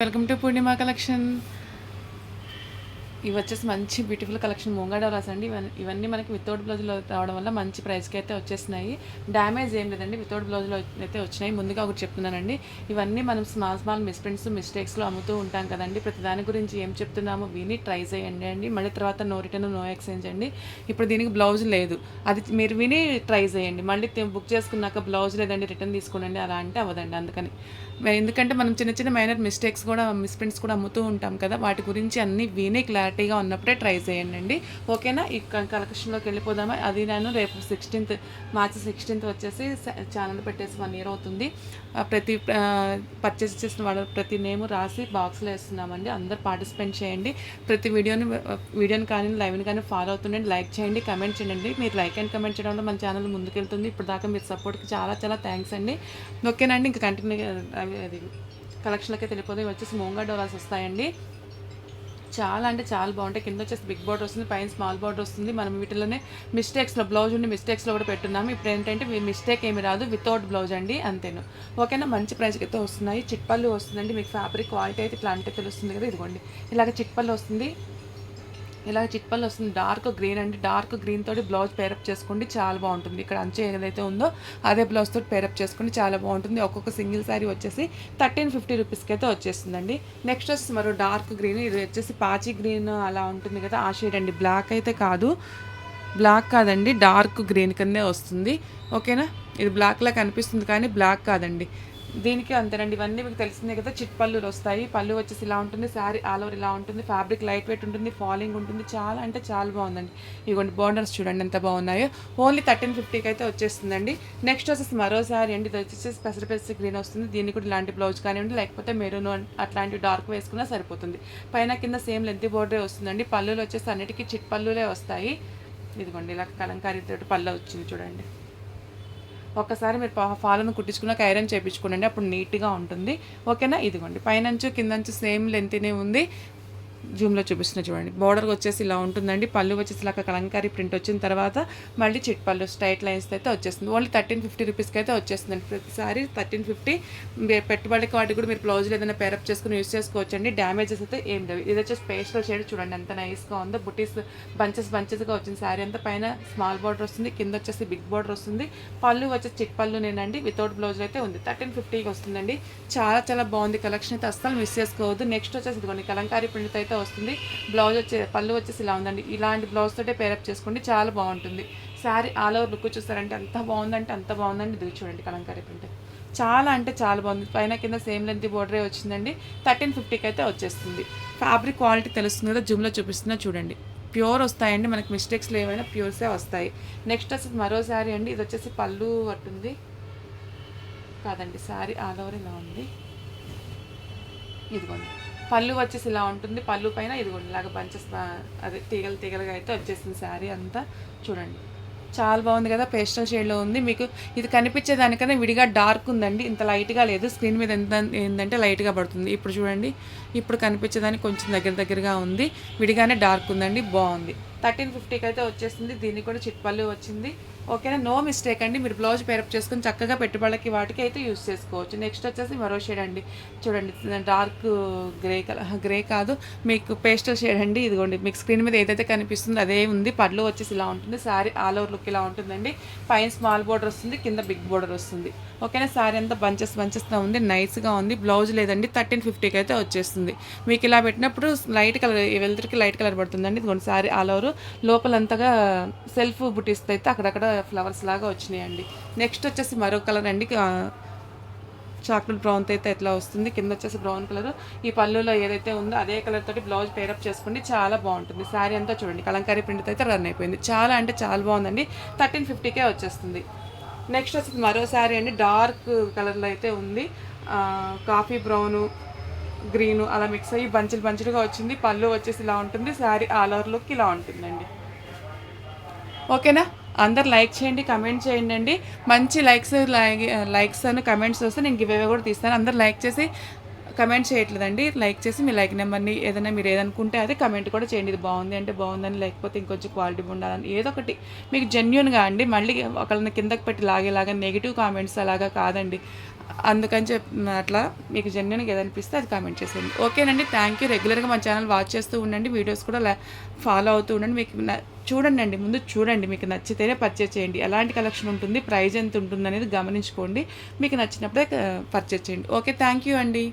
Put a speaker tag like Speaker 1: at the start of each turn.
Speaker 1: Welcome to Purnima collection ఇవి వచ్చేసి మంచి బ్యూటిఫుల్ కలెక్షన్ ముంగడవరాస్ అండి ఇవన్నీ ఇవన్నీ మనకి వితౌట్ బ్లౌజ్లో రావడం వల్ల మంచి ప్రైస్కి అయితే వచ్చేసినాయి. డ్యామేజ్ ఏం లేదండి. వితౌట్ బ్లౌజ్లో అయితే వచ్చినాయి. ముందుగా ఒకటి చెప్తున్నానండి. ఇవన్నీ మనం స్మాల్ స్మాల్ మిస్ప్రింట్స్ మిస్టేక్స్లో అమ్ముతూ ఉంటాం కదండి. ప్రతి దాని గురించి ఏం చెప్తున్నామో విని ట్రై చేయండి అండి. మళ్ళీ తర్వాత నో రిటర్న్ నో ఎక్స్చేంజ్ అండి. ఇప్పుడు దీనికి బ్లౌజ్ లేదు. అది మీరు విని ట్రై చేయండి. మళ్ళీ బుక్ చేసుకున్నాక బ్లౌజ్ లేదండి రిటర్న్ తీసుకోండి అలా అంటే అవ్వదండి అందుకని. ఎందుకంటే మనం చిన్న చిన్న మైనర్ మిస్టేక్స్ కూడా మిస్ప్రింట్స్ కూడా అమ్ముతూ ఉంటాం కదా. వాటి గురించి అన్ని విని క్లారిటీగా ఉన్నప్పుడే ట్రై చేయండి అండి ఓకేనా? ఈ కలెక్షన్లోకి వెళ్ళిపోదామా? అది నేను రేపు సిక్స్టీన్త్ మార్చి సిక్స్టీన్త్ వచ్చేసి ఛానల్ పెట్టేసి వన్ ఇయర్ అవుతుంది. ప్రతి పర్చేస్ చేసిన వాళ్ళ ప్రతి నేమ్ రాసి బాక్స్లో వేస్తున్నామండి. అందరు పార్టిసిపేట్ చేయండి. ప్రతి వీడియోని వీడియోని కానీ లైవ్ని కానీ ఫాలో అవుతుండండి. లైక్ చేయండి కమెంట్ చేయండి. మీరు లైక్ అండ్ కమెంట్ చేయడం వల్ల మన ఛానల్ ముందుకెళ్తుంది. ఇప్పుడు దాకా మీరు సపోర్ట్కి చాలా చాలా థ్యాంక్స్ అండి. ఓకేనండి ఇంకా కంటిన్యూ అది కలెక్షన్లకే తెలిపోతే వచ్చేసి మోంగా డోలాస్ వస్తాయండి. చాలా అంటే చాలా బాగుంటాయి. కింద వచ్చేసి బిగ్ బార్డర్ వస్తుంది పైన స్మాల్ బార్డర్ వస్తుంది. మనం వీటిలోనే మిస్టేక్స్లో బ్లౌజ్ ఉండి మిస్టేక్స్లో కూడా పెట్టున్నాము. ఇప్పుడు ఏంటంటే మీ మిస్టేక్ ఏమి రాదు వితౌట్ బ్లౌజ్ అండి అంతేను. ఓకేనా? మంచి ప్రైస్కి అయితే వస్తున్నాయి. చిట్పల్లు వస్తుందండి మీకు ఫ్యాబ్రిక్ క్వాలిటీ అయితే ఇట్లా అంటే తెలుస్తుంది కదా ఇదిగోండి. ఇలాగ చిట్పల్లు వస్తుంది. ఇలా చిట్పల్లి వస్తుంది. డార్క్ గ్రీన్ అండి. డార్క్ గ్రీన్ తోటి బ్లౌజ్ పేరప్ చేసుకోండి. చాలా బాగుంటుంది. ఇక్కడ అంచు ఏదైతే ఉందో అదే బ్లౌజ్ తోటి పేరప్ చేసుకోండి. చాలా బాగుంటుంది. ఒక్కొక్క సింగిల్ శారీ వచ్చేసి థర్టీన్ ఫిఫ్టీ రూపీస్కి అయితే వచ్చేస్తుందండి. నెక్స్ట్ వచ్చేసి మరో డార్క్ గ్రీన్. ఇది వచ్చేసి పాచి గ్రీన్ అలా ఉంటుంది కదా. ఆ షేడ్ అండి. బ్లాక్ అయితే కాదు. బ్లాక్ కాదండి. డార్క్ గ్రీన్ కిందే వస్తుంది. ఓకేనా? ఇది బ్లాక్లా కనిపిస్తుంది కానీ బ్లాక్ కాదండి. దీనికి అంతేనండి. ఇవన్నీ మీకు తెలిసిందే కదా చిట్ పళ్ళులు వస్తాయి. పళ్ళు వచ్చేసి ఇలా ఉంటుంది శారీ ఆల్ ఓవర్ ఇలా ఉంటుంది ఫ్యాబ్రిక్ లైట్ వెయిట్ ఉంటుంది ఫాలింగ్ ఉంటుంది. చాలా అంటే చాలా బాగుందండి. ఇదిగోండి బోర్డర్స్ చూడండి ఎంత బాగున్నాయో. ఓన్లీ థర్టీన్ ఫిఫ్టీకి అయితే వచ్చేస్తుందండి. నెక్స్ట్ వచ్చేసి మరో శారీ అండి. ఇది వచ్చేసి పెసర పెసర గ్రీన్ వస్తుంది. దీనికి కూడా ఇలాంటి బ్లౌజ్ కానివ్వండి లేకపోతే మెరూన్ అట్లాంటి డార్క్ వేసుకున్నా సరిపోతుంది. పైన కింద సేమ్ లెంత్ బోర్డరే వస్తుందండి. పళ్ళులు వచ్చేసి అన్నిటికీ చిట్ పళ్ళులే వస్తాయి. ఇదిగోండి ఇలా కలంకారీ తోటి పళ్ళు వచ్చింది చూడండి. ఒక్కసారి మీరు ఫాలను కుట్టించుకున్నాక ఐరన్ చేయించుకోండి అప్పుడు నీట్గా ఉంటుంది. ఓకేనా? ఇదిగోండి. పైనంచు కిందంచు సేమ్ లెంత్నే ఉంది. జూమ్లో చూపిస్తున్నా చూడండి. బోర్డర్ వచ్చేసి ఇలా ఉంటుందండి. పళ్ళు వచ్చేసి ఇలా కలంకారీ ప్రింట్ వచ్చిన తర్వాత మళ్ళీ చిట్ పళ్ళు స్ట్రైట్ లైన్స్ అయితే వచ్చేస్తుంది. ఓన్లీ థర్టీన్ ఫిఫ్టీ రూపీస్కి అయితే వచ్చేస్తుందండి. ప్రతిసారి థర్టీన్ ఫిఫ్టీ పెట్టుబడికి వాటికి కూడా మీరు బ్లౌజులు ఏదైనా పేరప్ చేసుకుని యూస్ చేసుకోవచ్చు అండి డ్యామేజెస్ అయితే ఏం లేవు. ఇది వచ్చేసి పేస్టల్ షేడ్ చూడండి. ఎంత నైస్గా ఉందో. బుటీస్ బంచెస్ బంచెస్గా వచ్చింది శారీ అంతా పైన స్మాల్ బార్డర్ వస్తుంది. కింద వచ్చేసి బిగ్ బార్డర్ వస్తుంది. పళ్ళు వచ్చేసి చిట్ పళ్ళు నేనండి వితౌట్ బ్లౌజ్ అయితే ఉంది. థర్టీన్ ఫిఫ్టీకి వస్తుందండి. చాలా చాలా బాగుంది. కలెక్షన్ అయితే అస్సలు మిస్ చేసుకోవద్దు. నెక్స్ట్ వచ్చేసి ఇదిగోండి. కలంకారీ ప్రింట్ అయితే వస్తుంది. బ్లౌజ్ వచ్చే పళ్ళు వచ్చేసి ఇలా ఉందండి. ఇలాంటి బ్లౌజ్ తోటే పేరప్ చేసుకోండి. చాలా బాగుంటుంది. శారీ ఆల్ ఓవర్ లుక్ చూస్తారంటే అంత బాగుందంటే అంత బాగుందండి. ఇది చూడండి కలంకారీ ప్రింట్. చాలా అంటే చాలా బాగుంది. పైన కింద సేమ్ లెంత్ బోర్డరే వచ్చిందండి. థర్టీన్ ఫిఫ్టీకి అయితే వచ్చేస్తుంది. ఫ్యాబ్రిక్ క్వాలిటీ తెలుస్తుంది కదా జూమ్లో చూపిస్తున్నా చూడండి. ప్యూర్ వస్తాయండి. మనకి మిస్టేక్స్ ఏమైనా ప్యూర్సే వస్తాయి. నెక్స్ట్ వచ్చేసి మరో శారీ అండి. ఇది వచ్చేసి పళ్ళు పట్టుంది. కాదండి శారీ ఆల్ ఓవర్ ఇలా ఉంది. ఇదిగోండి. పళ్ళు వచ్చేసి ఇలా ఉంటుంది. పళ్ళు పైన ఇదిగోండి ఇలాగ బంచెస్ అదే తీగలు తీగలుగా అయితే వచ్చేసింది శారీ అంతా. చూడండి. చాలా బాగుంది కదా పేస్టల్ షేడ్లో ఉంది. మీకు ఇది కనిపించే దానికన్నా విడిగా డార్క్ ఉందండి. ఇంత లైట్గా లేదు. స్క్రీన్ మీద ఎంత ఏంటంటే లైట్గా పడుతుంది. ఇప్పుడు చూడండి. ఇప్పుడు కనిపించేదానికి కొంచెం దగ్గర దగ్గరగా ఉంది. విడిగానే డార్క్ ఉందండి. బాగుంది. థర్టీన్ ఫిఫ్టీకి అయితే వచ్చేసింది. దీనికి కూడా చిట్పల్లి వచ్చింది. ఓకేనా? నో మిస్టేక్ అండి. మీరు బ్లౌజ్ పేరప్ చేసుకుని చక్కగా పెట్టుబడికి వాటికి అయితే యూస్ చేసుకోవచ్చు. నెక్స్ట్ వచ్చేసి మరో షేడ్ అండి. చూడండి డార్క్ గ్రే కలర్ గ్రే కాదు. మీకు పేస్టల్ షేడ్ అండి. ఇదిగోండి మీకు స్క్రీన్ మీద ఏదైతే కనిపిస్తుందో అదే ఉంది. పళ్ళు వచ్చేసి ఇలా ఉంటుంది. శారీ ఆల్ ఓవర్ లుక్ ఇలా ఉంటుందండి. పైన స్మాల్ బోర్డర్ వస్తుంది కింద బిగ్ బోర్డర్ వస్తుంది. ఓకేనా? శారీ అంతా బంచెస్ బంచెస్గా ఉంది. నైస్గా ఉంది. బ్లౌజ్ లేదండి. థర్టీన్ ఫిఫ్టీకి అయితే వచ్చేస్తుంది. మీకు ఇలా పెట్టినప్పుడు లైట్ కలర్ వెళ్తురికి లైట్ కలర్ పడుతుందండి. ఇదిగోండి శారీ ఆల్ ఓవర్. లోపలంతగా సెల్ఫ్ బుటీస్ అయితే అక్కడక్కడ ఫ్లవర్స్ లాగా వచ్చినాయండి. నెక్స్ట్ వచ్చేసి మరో కలర్ అండి. చాక్లెట్ బ్రౌన్ అయితే ఎట్లా వస్తుంది? కింద వచ్చేసి బ్రౌన్ కలర్. ఈ పళ్ళులో ఏదైతే ఉందో అదే కలర్ తోటి బ్లౌజ్ పేరప్ చేసుకోండి చాలా బాగుంటుంది. శారీ అంతా చూడండి. కలంకారీ ప్రింట్ అయితే రన్ అయిపోయింది. చాలా అంటే చాలా బాగుందండి. థర్టీన్ ఫిఫ్టీకే వచ్చేస్తుంది. నెక్స్ట్ వచ్చేసి మరో శారీ అండి. డార్క్ కలర్లో అయితే ఉంది. కాఫీ బ్రౌను గ్రీను అలా మిక్స్ అయ్యి బంచులు బంచులుగా వచ్చింది. పళ్ళు వచ్చేసి ఇలా ఉంటుంది. శారీ ఆల్ ఓవర్ లుక్ ఇలా ఉంటుందండి. ఓకేనా? అందరు లైక్ చేయండి కమెంట్ చేయండి అండి. మంచి లైక్స్ లైక్స్ అని కమెంట్స్ వస్తే నేను గివ్ అవే కూడా తీస్తాను. అందరు లైక్ చేసి కమెంట్ చేయట్లేదండి. లైక్ చేసి మీ లైక్ నెంబర్ని ఏదైనా మీరు ఏదనుకుంటే అదే కమెంట్ కూడా చేయండి. ఇది బాగుంది అంటే బాగుందని లేకపోతే ఇంకొంచెం క్వాలిటీ ఉండాలని ఏదో ఒకటి. మీకు జెన్యున్గా అండి. మళ్ళీ ఒకళ్ళని కిందకి పెట్టి లాగేలాగా నెగిటివ్ కామెంట్స్ అలాగా కాదండి. అందుకని చెప్పి అట్లా మీకు జెన్యున్గా ఏదనిపిస్తే అది కామెంట్ చేసేయండి. ఓకేనండి. థ్యాంక్ యూ రెగ్యులర్గా మా ఛానల్ వాచ్ చేస్తూ ఉండండి. వీడియోస్ కూడా ఫాలో అవుతూ ఉండండి. మీకు చూడండి అండి ముందు చూడండి మీకు నచ్చితేనే పర్చేస్ చేయండి. ఎలాంటి కలెక్షన్ ఉంటుంది ప్రైజ్ ఎంత ఉంటుంది అనేది గమనించుకోండి. మీకు నచ్చినప్పుడే పర్చేస్ చేయండి. ఓకే థ్యాంక్ యూ అండి.